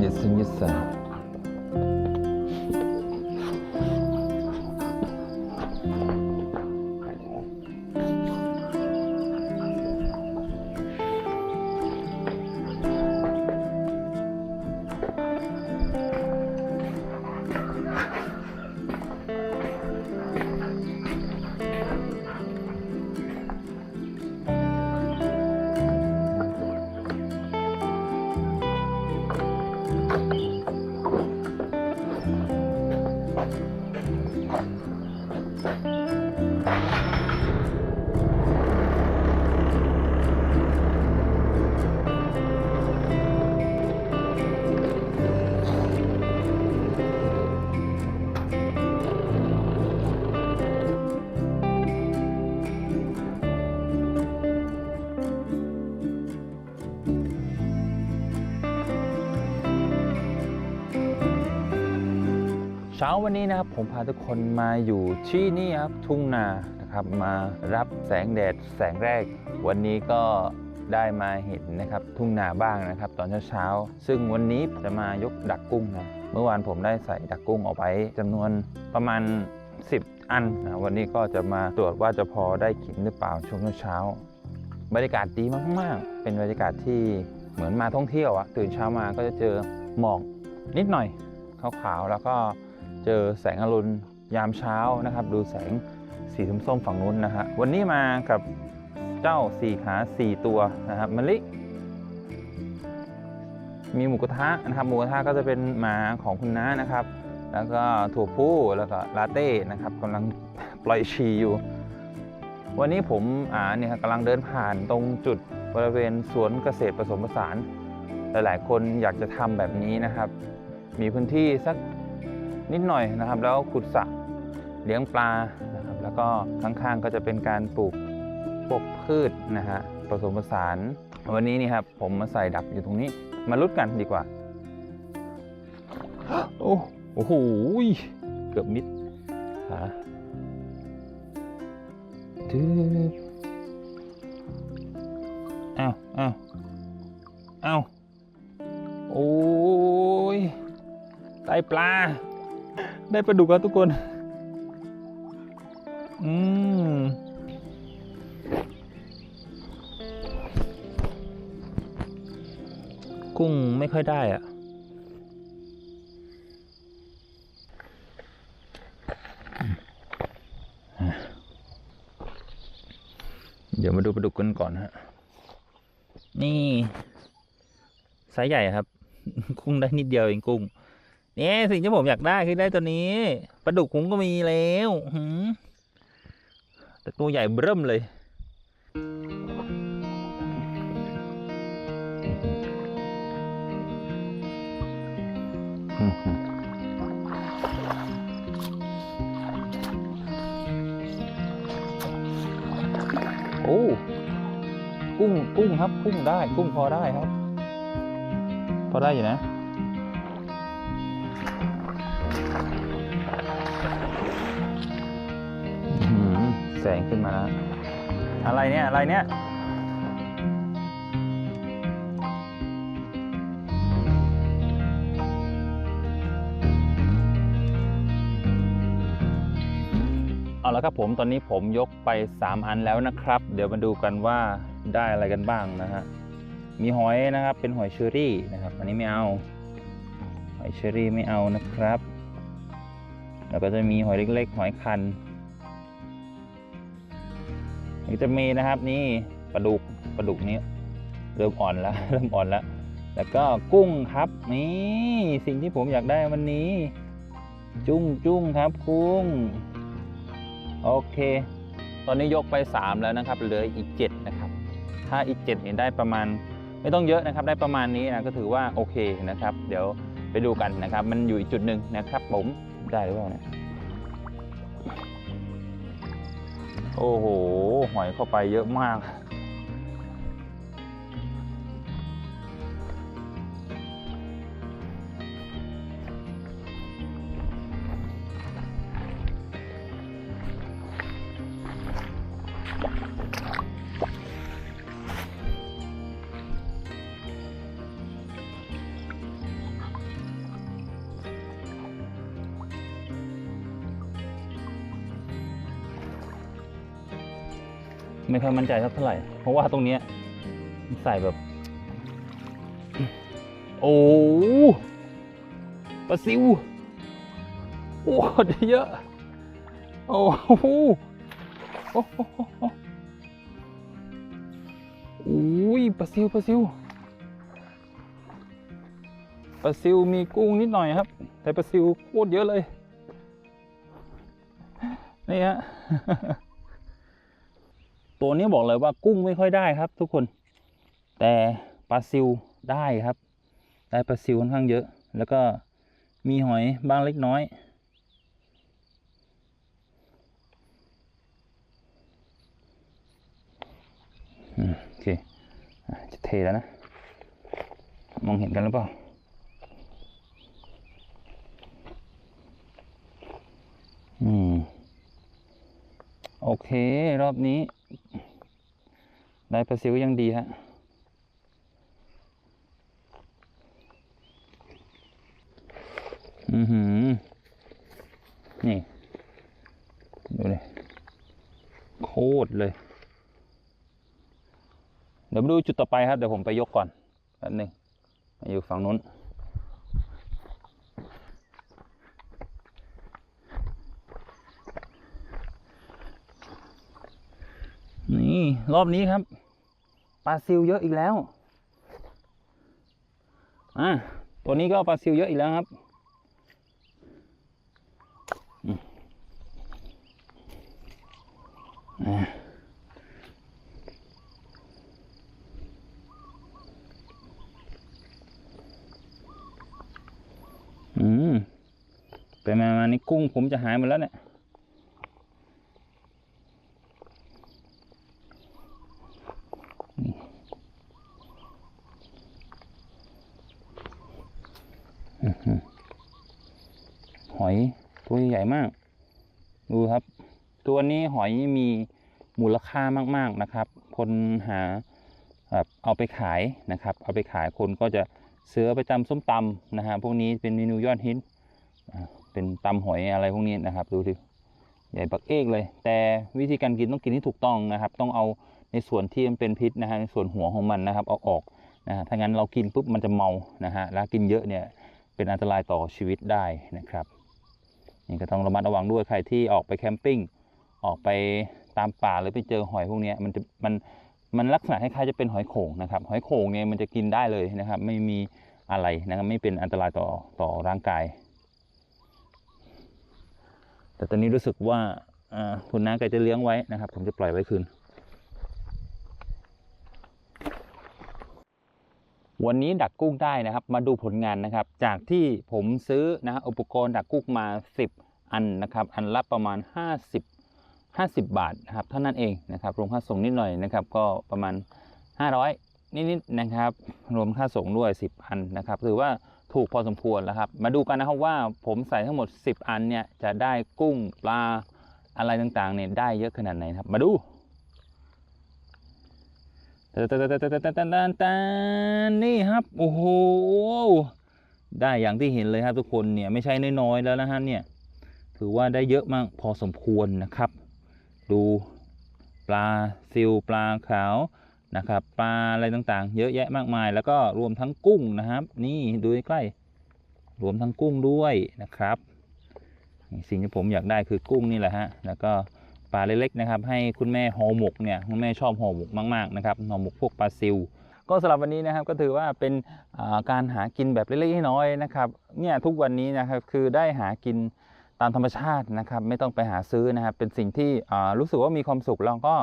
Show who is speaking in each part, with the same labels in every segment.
Speaker 1: 예스 yes, 예스 yes. ช้าวันนี้นะครับผมพาทุกคนมาอยู่ที่นี่ครับทุ่งนานะครับมารับแสงแดดแสงแรก วันนี้ก็ได้มาเห็นนะครับทุ่งนาบ้างนะครับ ตอนเช้าๆซึ่งวันนี้จะมายกดักกุ้งนะเมื่อวานผมได้ใส่ดักกุ้งเอาไว้จำนวนประมาณ 10 อันนะวันนี้ก็จะมาตรวจว่าจะพอได้กินหรือเปล่าช่วงเช้าบรรยากาศดีมากๆ เป็นบรรยากาศที่เหมือนมาท่องเที่ยวอะตื่นเช้ามาก็จะเจอหมอกนิดหน่อยขาวๆแล้วก็ เจอแสงอรุณยามเช้านะครับ ดูแสงสีส้มๆฝั่งนู้นนะฮะวันนี้มากับเจ้าสี่ขาสี่ตัวนะครับมะลิมีหมูกระทะนะครับหมูกระทะก็จะเป็นหมาของคุณน้านะครับ แล้วก็ถั่วผู้แล้วก็ลาเต้นะครับกำลังปล่อยฉี่อยู่ วันนี้ผมอ่าเนี่ยกำลังเดินผ่านตรงจุดบริเวณสวนเกษตรผสมผสาน หลายๆ คนอยากจะทำแบบนี้นะครับ มีพื้นที่สัก นิดหน่อยนะครับ แล้วขุดสระเลี้ยงปลานะครับ แล้วก็ข้างๆก็จะเป็นการปลูกพวกพืชนะฮะผสมผสาน วันนี้นี่ครับผมมาใส่ดักอยู่ตรงนี้ มาลุ้นกันดีกว่า โอ้โอ้โหเกือบมิดขาทึบอ้าวอ้าวอ้าวโอ้ยได้ปลา ได้ปลาดุกแล้วทุกคน อืมกุ้งไม่ค่อยได้อะเดี๋ยวมาดูปลาดุกกันก่อนฮะ นี่ไซส์ใหญ่ครับ กุ้งได้นิดเดียวเองกุ้ง เนี่ยสิ่งที่ผมอยากได้คือได้ตัวนี้ปลาดุกผมก็มีแล้วหืมแต่ตัวใหญ่เบิ่มเลยโอ้กุ้งกุ้งครับกุ้งได้ กุ้งพอได้ครับ พอได้อยู่นะ แสงขึ้นมาแล้ว อะไรเนี่ย อะไรเนี่ย เอาละครับผมตอนนี้ผมยกไป 3 อันแล้วนะครับ เดี๋ยวมาดูกันว่าได้อะไรกันบ้างนะฮะ มีหอยนะครับ เป็นหอยเชอรี่นะครับ อันนี้ไม่เอา หอยเชอรี่ไม่เอานะครับ แล้วก็จะมีหอยเล็กๆ หอยคันนี่ จะมีนะครับนี่ปลาดุกปลาดุกนี้เริ่มอ่อนแล้วเริ่มอ่อนแล้ว แล้วก็กุ้งครับนี่สิ่งที่ผมอยากได้วันนี้ จุ้งจุ้งครับกุ้งโอเค ตอนนี้ยกไป 3 แล้วนะครับเหลืออีก 7 นะครับ ถ้าอีก7เนี่ยได้ประมาณไม่ต้องเยอะนะครับ ได้ประมาณนี้นะก็ถือว่าโอเคนะครับ เดี๋ยวไปดูกันนะครับ มันอยู่อีกจุดหนึ่งนะครับ ผมได้หรือเปล่าเนี่ย โอ้โหหอยเข้าไปเยอะมาก ไม่ค่อยมั่นใจเท่าไหร่ เพราะว่าตรงเนี้ยใส่แบบ โอ้ปลาซิวโอ้ดเยอะโอ้โหโอ้โหโอ้ยปลาซิวปลาซิวปลาซิวมีกุ้งนิดหน่อยครับ แต่ปลาซิวโคตรเยอะเลย นี่ฮะ ตัวนี้บอกเลยว่ากุ้งไม่ค่อยได้ครับ ทุกคน แต่ปลาซิวได้ครับ ได้ปลาซิวค่อนข้างเยอะ แล้วก็มีหอยบ้างเล็กน้อย โอเค จะเทแล้วนะ มองเห็นกันหรือเปล่าอืม โอเค รอบนี้ ได้ปลาซิวยังดีฮะอือหือ นี่ ดูเลยโคตรเลย เดี๋ยวมาดูจุดต่อไปครับ เดี๋ยวผมไปยกก่อนแป๊บหนึงมาอยู่ฝั่งนู้นนี่ รอบนี้ครับ ปลาซิวเยอะอีกแล้วอะตัวนี้ก็ปลาซิวเยอะอีกแล้วครับอืมอะอืมไปมามานี่กุ้งผมจะหายหมดแล้วเนี่ย หอยตัวใหญ่มาก ดูครับ ตัวนี้หอยมีมูลค่ามาก ๆนะครับ คนหาแบบเอาไปขายนะครับ เอาไปขายคนก็จะซื้อไปจำส้มตำนะฮะพวกนี้เป็นเมนูยอดฮิตเป็นตำหอยอะไรพวกนี้นะครับ ดูดิใหญ่บักเอกเลย แต่วิธีการกินต้องกินที่ถูกต้องนะครับ ต้องเอาในส่วนที่มันเป็นพิษนะฮะในส่วนหัวของมันนะครับ เอาออกนะฮะถ้างั้นเรากินปุ๊บมันจะเมานะฮะแล้วกินเยอะเนี่ยเป็นอันตรายต่อชีวิตได้นะครับ นี่ก็ต้องระมัดระวังด้วยใครที่ออกไปแคมปิ้งออกไปตามป่าหรือไปเจอหอยพวกนี้มันจะมันมันลักษณะคล้ายๆจะเป็นหอยโข่งนะครับหอยโข่งเนี่ยมันจะกินได้เลยนะครับ ไม่มีอะไรนะครับไม่เป็นอันตรายต่อต่อร่างกาย แต่ตอนนี้รู้สึกว่าอ่าคุณน้าแกจะเลี้ยงไว้นะครับ ผมจะปล่อยไว้คืน วันนี้ดักกุ้งได้นะครับ มาดูผลงานนะครับ จากที่ผมซื้อนะฮะอุปกรณ์ดักกุ้งมา 10 อันนะครับ อันละประมาณ 50 50 บาทนะครับเท่านั้นเองนะครับ รวมค่าส่งนิดหน่อยนะครับ ก็ประมาณ 500 นิดๆนะครับ รวมค่าส่งด้วย 10 อันนะครับถือว่าถูกพอสมควรแล้วครับ มาดูกันนะครับว่าผมใส่ทั้งหมด 10 อันเนี่ยจะได้กุ้งปลาอะไรต่างๆเนี่ยได้เยอะขนาดไหนครับ มาดู นตนตนตนตนตนตนตนนี่ครับ โอ้โห ได้อย่างที่เห็นเลยครับทุกคนเนี่ยไม่ใช่น้อยๆแล้วนะฮะเนี่ย ถือว่าได้เยอะมากพอสมควรนะครับ ดูปลาซิลปลาขาวนะครับ ปลาอะไรต่างๆ เยอะแยะมากมาย แล้วก็รวมทั้งกุ้งนะครับ นี่ดูใกล้ๆรวมทั้งกุ้งด้วยนะครับ สิ่งที่ผมอยากได้คือกุ้งนี่แหละฮะแล้วก็ ปลาเล็กๆนะครับให้คุณแม่ห่อหมกเนี่ยคุณแม่ชอบห่อหมกมากๆนะครับห่อหมกพวกปลาซิวก็สำหรับวันนี้นะครับก็ถือว่าเป็นการหากินแบบเล็กๆน้อยๆนะครับเนี่ยทุกวันนี้นะครับคือได้หากินตามธรรมชาตินะครับ ไม่ต้องไปหาซื้อนะครับ เป็นสิ่งที่รู้สึกว่ามีความสุขแล้วก็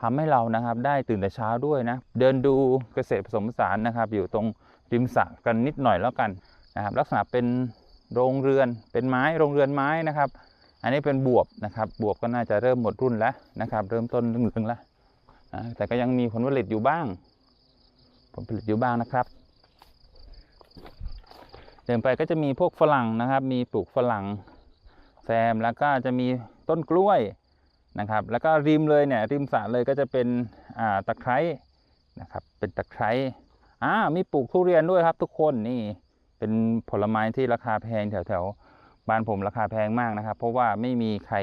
Speaker 1: ทำให้เรานะครับได้ตื่นแต่เช้าด้วยนะ เดินดูเกษตรผสมผสานนะครับ อยู่ตรงริมสระกันนิดหน่อยแล้วกันนะครับ ลักษณะเป็นโรงเรือนเป็นไม้โรงเรือนไม้นะครับ อันนี้เป็นบวบนะครับ บวบก็น่าจะเริ่มหมดรุ่นแล้วนะครับ เริ่มต้นเหลืองๆแล้วแต่ก็ยังมีผลผลิตอยู่บ้าง ผลผลิตอยู่บ้างนะครับเดินไปก็จะมีพวกฝรั่งนะครับ มีปลูกฝรั่งแซมแล้วก็จะมีต้นกล้วยนะครับ แล้วก็ริมเลยเนี่ยริมสระเลยก็จะเป็นอ่าตะไคร้นะครับ เป็นตะไคร้อ่ามีปลูกทุเรียนด้วยครับทุกคนนี่เป็นผลไม้ที่ราคาแพงแถวๆ บ้านผมราคาแพงมากนะครับ เพราะว่าไม่มีใคร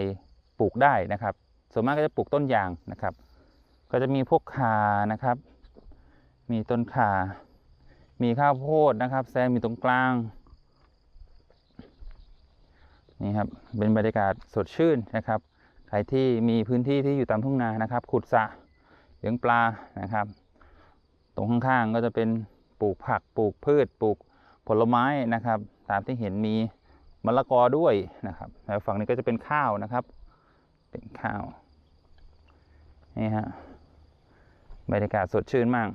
Speaker 1: ปลูกได้นะครับ ส่วนมากก็จะปลูกต้นยางนะครับ ก็จะมีพวกขานะครับ มีต้นขา มีข้าวโพดนะครับแซมอยู่ตรงกลางนี่ครับเป็นบรรยากาศสดชื่นนะครับใครที่มีพื้นที่ที่อยู่ตามทุ่งนานะครับ ขุดสระเลี้ยงปลานะครับ ตรงข้างๆก็จะเป็นปลูกผักปลูกพืชปลูกผลไม้นะครับ ตามที่เห็นมี มะละกอด้วยนะครับแล้วฝั่งนี้ก็จะเป็นข้าวนะครับ เป็นข้าวนี่ฮะบรรยากาศสดชื่นมาก